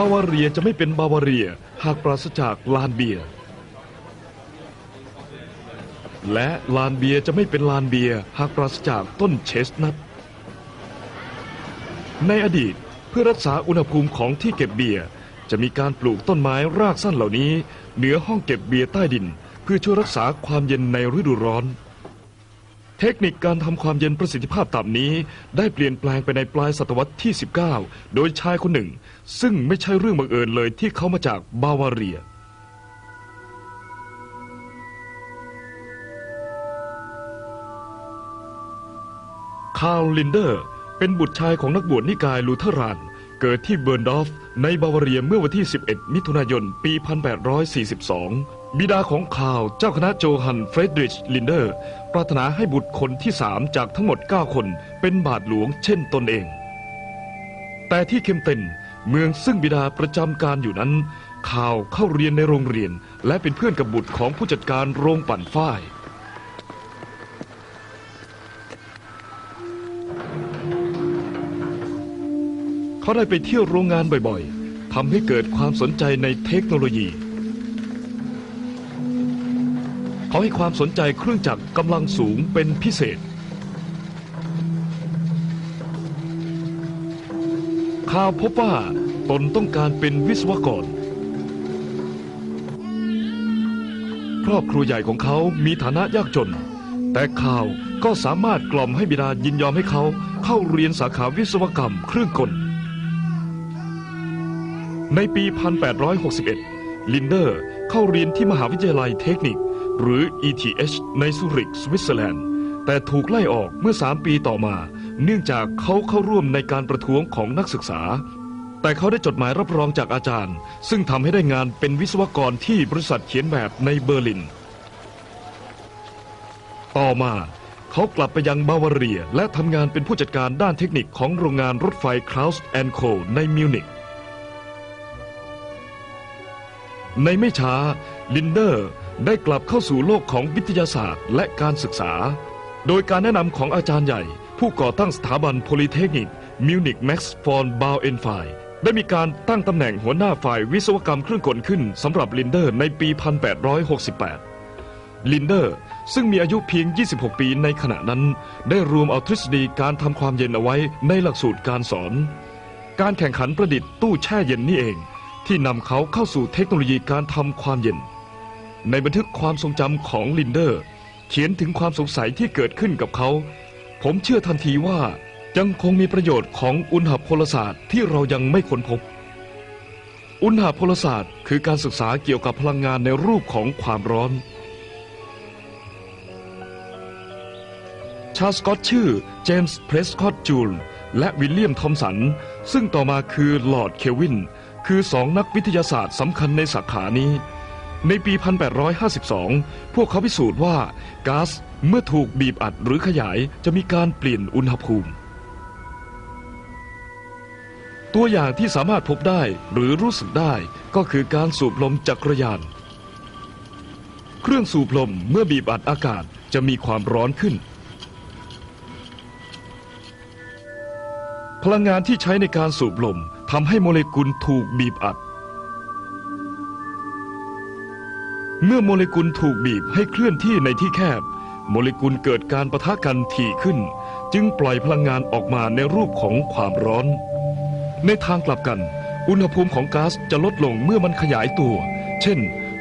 บาวาเรียจะไม่เป็นบาวาเรียหากปราศจากลานเบียร์และลานเบียร์จะไม่เป็นลานเบียร์หากปราศจากต้นเชสนัทในอดีตเพื่อรักษาอุณหภูมิของที่เก็บเบียร์จะมีการปลูกต้นไม้รากสั้นเหล่านี้ เหนือห้องเก็บเบียร์ใต้ดิน เพื่อช่วยรักษาความเย็นในฤดูร้อน เทคนิคการทำความเย็นประสิทธิภาพต่ำนี้ ได้เปลี่ยนแปลงไปในปลายศตวรรษที่ 19 โดยชายคนหนึ่ง ซึ่งไม่ใช่เรื่องบังเอิญเลยที่เขามาจากบาวาเรีย คาร์ลลินเดอร์ เป็นบุตรชายของนักบวชนิกายลูเทอราน เกิดที่เบิร์นดอฟในบาวาเรียเมื่อวันที่ 11 มิถุนายน ปี 1842 บิดาของคาร์ลเจ้าคณะโจฮันเฟรดริชลินเดอร์ ปรารถนาให้บุตรคนที่สามจากทั้งหมด 9 คนเป็นบาทหลวงเช่นตนเอง แต่ที่เคมเตนเมืองซึ่งบิดาประจำการอยู่นั้น ข่าวเข้าเรียนในโรงเรียน และเป็นเพื่อนกับบุตรของผู้จัดการโรงปั่นฝ้าย เขาได้ไปเที่ยวโรงงานบ่อยๆทำให้เกิดความสนใจในเทคโนโลยี เขาให้ความสนใจเครื่องจักรกำลังสูงเป็นพิเศษ ข่าวพบว่าตนต้องการเป็นวิศวกร ครอบครัวใหญ่ของเขามีฐานะยากจน แต่ข่าวก็สามารถกล่อมให้บิดายินยอมให้เขาเข้าเรียนสาขาวิศวกรรมเครื่องกล ในปี 1861 ลินเดอร์เข้าเรียนที่มหาวิทยาลัยเทคนิค หรือ ETH ในซูริกสวิตเซอร์แลนด์ แต่ถูกไล่ออกเมื่อ 3 ปีต่อมา เนื่องจากเขาเข้าร่วมในการประท้วงของนักศึกษา แต่เขาได้จดหมายรับรองจากอาจารย์ ซึ่งทำให้ได้งานเป็นวิศวกรที่บริษัทเขียนแบบในเบอร์ลิน ต่อมาเขากลับไปยังบาวาเรีย และทำงานเป็นผู้จัดการด้านเทคนิคของโรงงานรถไฟคลาวส์แอนโคในมิวนิก ในไม่ช้าลินเดอร์ได้กลับเข้าสู่โลกของวิทยาศาสตร์และการศึกษา โดยการแนะนำของอาจารย์ใหญ่ ผู้ก่อตั้งสถาบันโพลิเทคนิคมิวนิกแม็กซ์ฟอนบาวเอนไฟได้มีการตั้งตำแหน่งหัวหน้าฝ่ายวิศวกรรมเครื่องกลขึ้นสำหรับลินเดอร์ในปี 1868 ลินเดอร์ซึ่งมีอายุเพียง 26 ปีในขณะนั้น ได้รวมเอาทฤษฎีการทำความเย็นเอาไว้ในหลักสูตรการสอน การแข่งขันประดิษฐ์ตู้แช่เย็นนี่เอง ที่นำเขาเข้าสู่เทคโนโลยีการทำความเย็น ในบันทึกความทรงจำของลินเดอร์ เขียนถึงความสงสัยที่เกิดขึ้นกับเขา ผมเชื่อทันทีว่ายังคงมีประโยชน์ของอุณหพลศาสตร์ที่เรายังไม่ค้นพบ อุณหพลศาสตร์คือการศึกษาเกี่ยวกับพลังงานในรูปของความร้อน ชาร์ลส์สกอตชื่อเจมส์เพรสคอตจูลและวิลเลียมทอมสัน ซึ่งต่อมาคือลอร์ดเควิน คือสองนักวิทยาศาสตร์สำคัญในสาขานี้ ในปี 1852 พวกเขาพิสูจน์ว่าก๊าซเมื่อถูกบีบอัดหรือขยายจะมีการเปลี่ยนอุณหภูมิ ตัวอย่างที่สามารถพบได้หรือรู้สึกได้ก็คือการสูบลมจักรยาน เครื่องสูบลมเมื่อบีบอัดอากาศจะมีความร้อนขึ้นพลังงานที่ใช้ในการสูบลม ทำให้โมเลกุลถูกบีบอัด เมื่อโมเลกุลถูกบีบให้เคลื่อนที่ในที่แคบ โมเลกุลเกิดการประทะกันถี่ขึ้น จึงปล่อยพลังงานออกมาในรูปของความร้อน ในทางกลับกัน อุณหภูมิของก๊าซจะลดลงเมื่อมันขยายตัว เช่น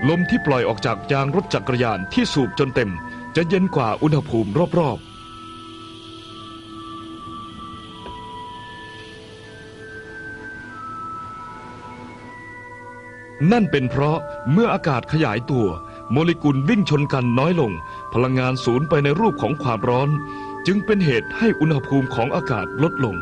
ลมที่ปล่อยออกจากยางรถจักรยานที่สูบจนเต็ม จะเย็นกว่าอุณหภูมิรอบๆ นั่นเป็นเพราะเมื่ออากาศขยายตัว โมเลกุลวิ่งชนกันน้อยลง พลังงานสูญไปในรูปของความร้อน จึงเป็นเหตุให้อุณหภูมิของอากาศลดลง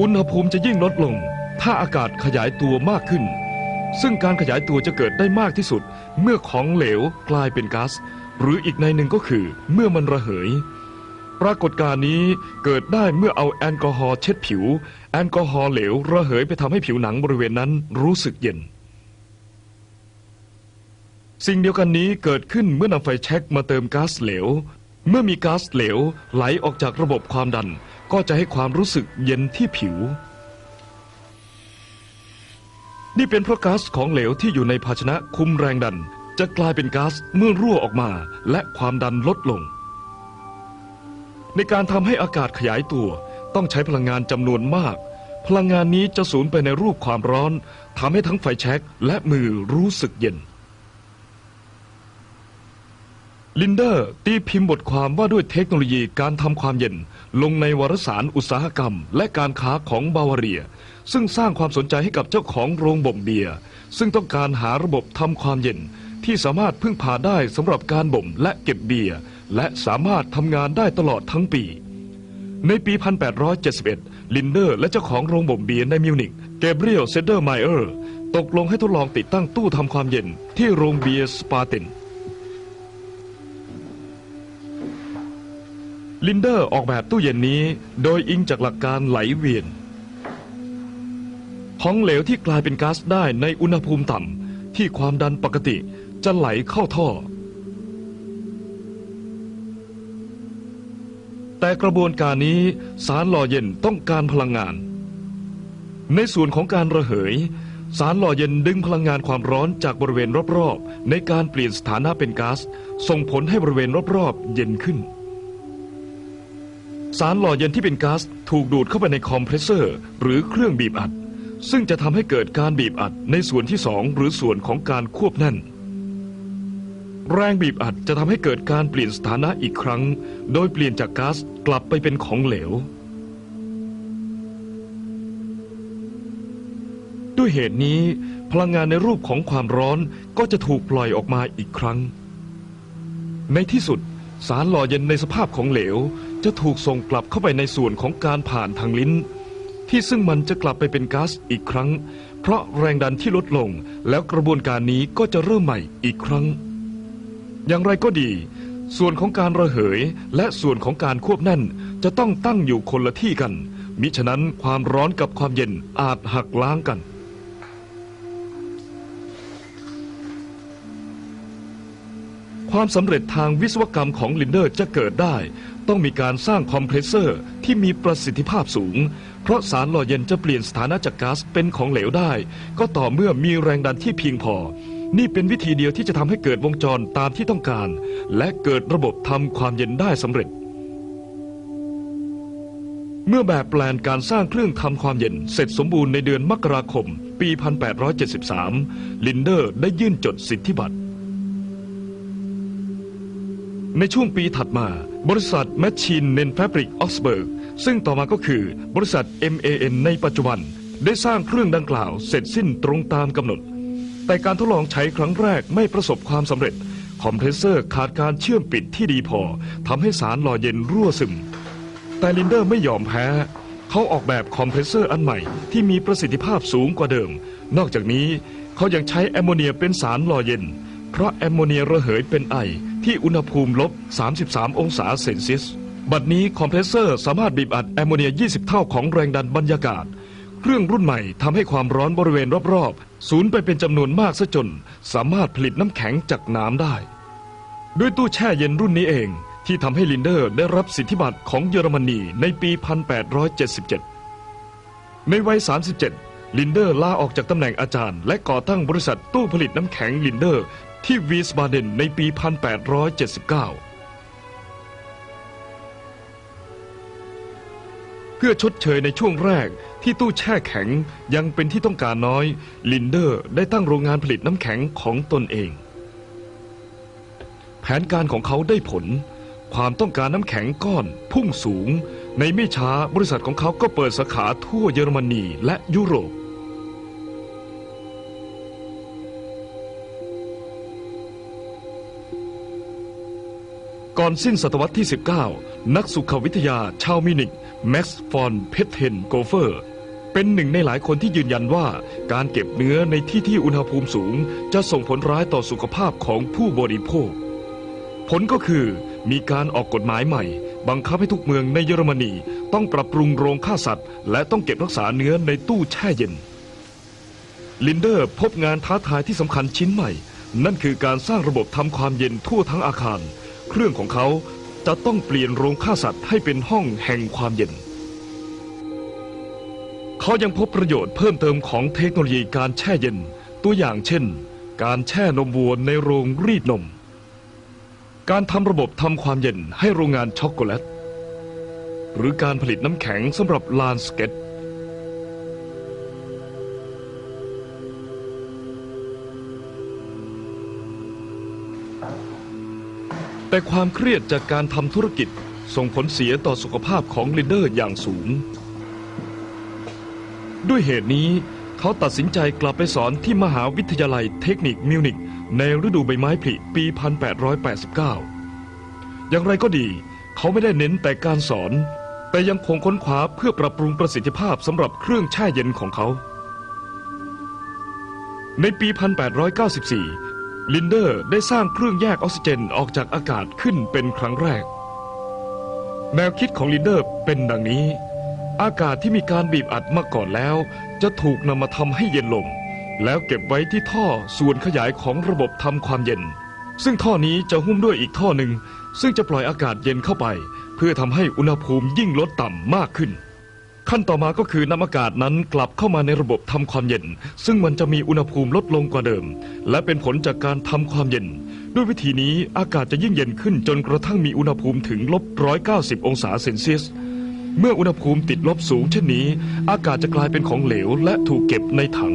อุณหภูมิจะยิ่งลดลง ถ้าอากาศขยายตัวมากขึ้น ซึ่งการขยายตัวจะเกิดได้มากที่สุด เมื่อของเหลวกลายเป็นก๊าซหรืออีกในหนึ่งก็คือ เมื่อมันระเหย ปรากฏการณ์นี้เกิดได้เมื่อเอาแอลกอฮอล์เช็ดผิว แอลกอฮอล์เหลวระเหยไปทำให้ผิวหนังบริเวณนั้นรู้สึกเย็น สิ่งเดียวกันนี้เกิดขึ้นเมื่อนำไฟแช็กมาเติมก๊าซเหลว เมื่อมีก๊าซเหลวไหลออกจากระบบความดัน ก็จะให้ความรู้สึกเย็นที่ผิว นี่เป็นเพราะก๊าซของเหลวที่อยู่ในภาชนะคุมแรงดัน จะกลายเป็นก๊าซเมื่อรั่วออกมาและความดันลดลง ในการทำให้อากาศขยายตัว ต้องใช้พลังงานจำนวนมาก พลังงานนี้จะสูญไปในรูปความร้อนทำให้ทั้งไฟแช็กและมือรู้สึกเย็น ลินเดอร์ตีพิมพ์บทความว่าด้วยเทคโนโลยีการทำความเย็น ลงในวารสารอุตสาหกรรม และการค้าของบาวาเรีย ซึ่งสร้างความสนใจให้กับเจ้าของโรงบ่มเบียร์ซึ่งต้องการหาระบบทำความเย็นที่สามารถพึ่งพาได้สำหรับการบ่มและเก็บเบียร์ และสามารถทำงานได้ตลอดทั้งปี ในปี 1871 ลินเดอร์และเจ้าของโรงบ่มเบียร์ในมิวนิกเกเบรียลเซเดอร์ไมเออร์ตกลงให้ทดลองติดตั้งตู้ทำความเย็นที่โรงเบียร์สปาเตนลินเดอร์ออกแบบตู้เย็นนี้โดยอิงจากหลักการไหลเวียน ของเหลวที่กลายเป็นก๊าซได้ในอุณหภูมิต่ำที่ความดันปกติจะไหลเข้าท่อ แต่กระบวนการนี้สารหล่อเย็นต้องการพลังงาน ในส่วนของการระเหย สารหล่อเย็นดึงพลังงานความร้อนจากบริเวณรอบๆ ในการเปลี่ยนสถานะเป็นก๊าซส่งผลให้บริเวณรอบๆ เย็นขึ้น สารหล่อเย็นที่เป็นก๊าซถูกดูดเข้าไปในคอมเพรสเซอร์ หรือเครื่องบีบอัด ซึ่งจะทำให้เกิดการบีบอัดในส่วนที่สองหรือส่วนของการควบแน่น แรงบีบอัดจะทำให้เกิดการเปลี่ยนสถานะอีกครั้ง โดยเปลี่ยนจากก๊าซกลับไปเป็นของเหลว ด้วยเหตุนี้ พลังงานในรูปของความร้อนก็จะถูกปล่อยออกมาอีกครั้ง ในที่สุดสารหล่อเย็นในสภาพของเหลว จะถูกส่งกลับเข้าไปในส่วนของการผ่านทางลิ้น ที่ซึ่งมันจะกลับไปเป็นก๊าซอีกครั้ง เพราะแรงดันที่ลดลงแล้วกระบวนการนี้ก็จะเริ่มใหม่อีกครั้ง อย่างไรก็ดี ส่วนของการระเหยและส่วนของการควบแน่นจะต้องตั้งอยู่คนละที่กัน มิฉะนั้นความร้อนกับความเย็นอาจหักล้างกัน ความสำเร็จทางวิศวกรรมของลินเดอร์จะเกิดได้ ต้องมีการสร้างคอมเพรสเซอร์ที่มีประสิทธิภาพสูง เพราะสารหล่อเย็นจะเปลี่ยนสถานะจากก๊าซเป็นของเหลวได้ ก็ต่อเมื่อมีแรงดันที่เพียงพอ นี่เป็นวิธีเดียวที่จะทำให้เกิดวงจรตามที่ต้องการ และเกิดระบบทำความเย็นได้สำเร็จ เมื่อแบบแปลนการสร้างเครื่องทำความเย็น เสร็จสมบูรณ์ในเดือนมกราคม ปี 1873 ลินเดอร์ได้ยื่นจดสิทธิบัตร ในช่วงปีถัดมา บริษัท Machine n a n Fabric Oxburg ซึ่งต่อมาก็คือบริษัท MAN ในปัจจุบัน ได้สร้างเครื่องดังกล่าวเสร็จสิ้นตรงตามกำหนด แต่การทดลองใช้ครั้งแรกไม่ประสบความสำเร็จ คอมเพรสเซอร์ขาดการเชื่อมปิดที่ดีพอทำให้สารหล่อเย็นรั่วซึม แต่ลินเดอร์ไม่ยอมแพ้ เขาออกแบบคอมเพรสเซอร์อันใหม่ที่มีประสิทธิภาพสูงกว่าเดิม นอกจากนี้เขายังใช้แอมโมเนียเป็นสารหล่อเย็น เพราะแอมโมเนียระเหยเป็นไอที่อุณหภูมิลบ 33 องศาเซนเซียส บัดนี้คอมเพรสเซอร์สามารถบีบอัดแอมโมเนีย 20 เท่าของแรงดันบรรยากาศ เครื่องรุ่นใหม่ทำให้ความร้อนบริเวณรอบๆสูญไปเป็นจำนวนมากซะจน สามารถผลิตน้ำแข็งจากน้ำได้ ด้วยตู้แช่เย็นรุ่นนี้เอง ที่ทำให้ลินเดอร์ได้รับสิทธิบัตรของเยอรมนีในปี 1877 ในวัย 37 ลินเดอร์ลาออกจากตำแหน่งอาจารย์ และก่อตั้งบริษัทตู้ผลิตน้ำแข็งลินเดอร์ที่วีสบาเดนในปี 1879 พื่อชดเชยในช่วงแรกที่ตู้แช่แข็งยังเป็นที่ต้องการน้อย ลินเดอร์ได้ตั้งโรงงานผลิตน้ำแข็งของตนเอง แผนการของเขาได้ผล ความต้องการน้ำแข็งก้อนพุ่งสูง ในไม่ช้าบริษัทของเขาก็เปิดสาขาทั่วเยอรมนีและยุโรป ก่อนสิ้นศตวรรษที่ 19 นักสุขวิทยาชาวมินิกแม็กซ์ฟอนเพเทนโกเฟอร์ เป็นหนึ่งในหลายคนที่ยืนยันว่า การเก็บเนื้อในที่ที่อุณหภูมิสูง จะส่งผลร้ายต่อสุขภาพของผู้บริโภค ผลก็คือมีการออกกฎหมายใหม่ บังคับให้ทุกเมืองในเยอรมนีต้องปรับปรุงโรงฆ่าสัตว์ และต้องเก็บรักษาเนื้อในตู้แช่เย็น ลินเดอร์พบงานท้าทายที่สำคัญชิ้นใหม่ นั่นคือการสร้างระบบทำความเย็นทั่วทั้งอาคาร เครื่องของเขาจะต้องเปลี่ยนโรงฆ่าสัตว์ให้เป็นห้องแห่งความเย็น เขายังพบประโยชน์เพิ่มเติมของเทคโนโลยีการแช่เย็น ตัวอย่างเช่น การแช่นมวัวในโรงรีดนม การทำระบบทำความเย็นให้โรงงานช็อกโกแลต หรือการผลิตน้ำแข็งสำหรับลานสเก็ต แต่ความเครียดจากการทำธุรกิจส่งผลเสียต่อสุขภาพของลินเดอร์อย่างสูง ด้วยเหตุนี้เขาตัดสินใจกลับไปสอนที่มหาวิทยาลัยเทคนิคมิวนิกในฤดูใบไม้ผลิปี 1889 อย่างไรก็ดี เขาไม่ได้เน้นแต่การสอน แต่ยังคงค้นคว้าเพื่อปรับปรุงประสิทธิภาพสำหรับเครื่องแช่เย็นของเขา ในปี 1894 ลินเดอร์ได้สร้างเครื่องแยกออกซิเจนออกจากอากาศขึ้นเป็นครั้งแรก แนวคิดของลินเดอร์เป็นดังนี้ อากาศที่มีการบีบอัดมาก่อนแล้ว จะถูกนำมาทำให้เย็นลง แล้วเก็บไว้ที่ท่อส่วนขยายของระบบทำความเย็น ซึ่งท่อนี้จะหุ้มด้วยอีกท่อหนึ่ง ซึ่งจะปล่อยอากาศเย็นเข้าไป เพื่อทำให้อุณหภูมิยิ่งลดต่ำมากขึ้น ขั้นต่อมาก็คือนำอากาศนั้นกลับเข้ามาในระบบทำความเย็น ซึ่งมันจะมีอุณหภูมิลดลงกว่าเดิม และเป็นผลจากการทำความเย็น ด้วยวิธีนี้อากาศจะยิ่งเย็นขึ้นจนกระทั่งมีอุณหภูมิถึงลบ190องศาเซนเซียส เมื่ออุณหภูมิติดลบสูงเช่นนี้ อากาศจะกลายเป็นของเหลวและถูกเก็บในถัง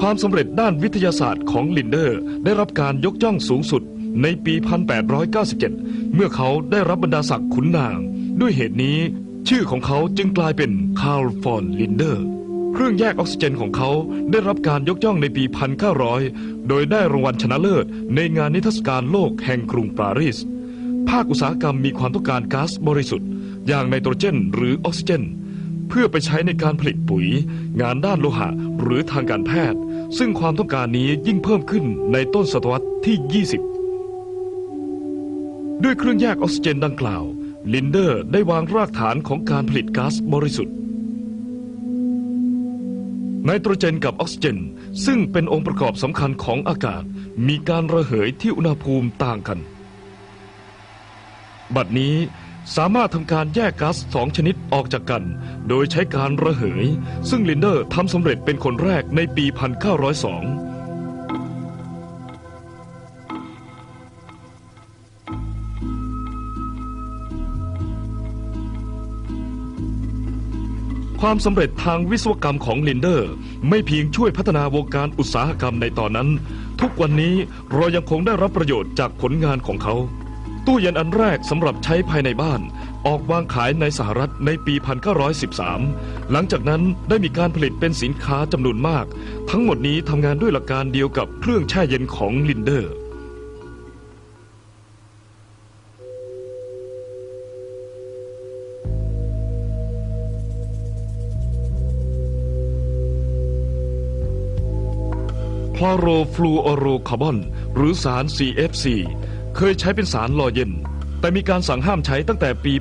ความสำเร็จด้านวิทยาศาสตร์ของลินเดอร์ ได้รับการยกย่องสูงสุด ในปี 1897 เมื่อเขาได้รับบรรดาศักดิ์ขุนนาง ด้วยเหตุนี้ ชื่อของเขาจึงกลายเป็นคาร์ลฟอนลินเดอร์ เครื่องแยกออกซิเจนของเขาได้รับการยกย่องในปี 1900 โดยได้รางวัลชนะเลิศ ในงานนิทรรศการโลกแห่งกรุงปารีส ภาคอุตสาหกรรมมีความต้องการก๊าซบริสุทธิ์ อย่างไนโตรเจน หรือออกซิเจน เพื่อไปใช้ในการผลิตปุ๋ย งานด้านโลหะ หรือทางการแพทย์ ซึ่งความต้องการนี้ยิ่งเพิ่มขึ้นในต้นศตวรรษที่ 20 ด้วยเครื่องแยกออกซิเจนดังกล่าวลินเดอร์ได้วางรากฐานของการผลิตก๊าซบริสุทธิ์ไนโตรเจนกับออกซิเจน ซึ่งเป็นองค์ประกอบสำคัญของอากาศ มีการระเหยที่อุณหภูมิต่างกัน บัดนี้สามารถทำการแยกก๊าซสองชนิดออกจากกัน โดยใช้การระเหย ซึ่งลินเดอร์ทำสำเร็จเป็นคนแรกในปี 1902 ความสำเร็จทางวิศวกรรมของลินเดอร์ ไม่เพียงช่วยพัฒนาวงการอุตสาหกรรมในตอนนั้น ทุกวันนี้เรายังคงได้รับประโยชน์จากผลงานของเขา ตู้เย็นอันแรกสำหรับใช้ภายในบ้าน ออกวางขายในสหรัฐในปี 1913 หลังจากนั้นได้มีการผลิตเป็นสินค้าจำนวนมาก ทั้งหมดนี้ทำงานด้วยหลักการเดียวกับเครื่องแช่เย็นของลินเดอร์ คลอโรฟลูออโรคาร์บอน หรือสาร CFC เคยใช้เป็นสารหล่อเย็น แต่มีการสั่งห้ามใช้ตั้งแต่ปี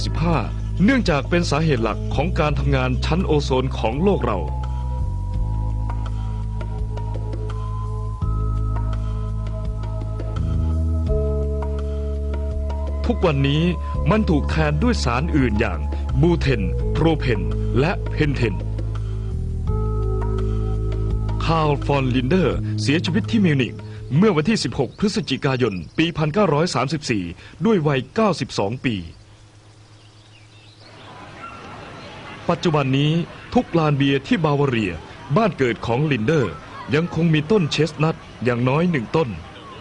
1995 เนื่องจากเป็นสาเหตุหลักของการทำงานชั้นโอโซนของโลกเราทุกวันนี้มันถูกแทนด้วยสารอื่นอย่างบูเทน โพรเพน และเพนเทน คาร์ลฟอนลินเดอร์ เสียชีวิตที่มิวนิกเมื่อวันที่ 16 พฤศจิกายน ปี 1934 ด้วยวัย 92 ปี ปัจจุบันนี้ทุกลานเบียร์ที่บาวาเรีย บ้านเกิดของลินเดอร์ ยังคงมีต้นเชสนัทอย่างน้อยหนึ่งต้น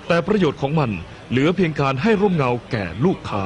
แต่ประโยชน์ของมันเหลือเพียงการให้ร่มเงาแก่ลูกค้า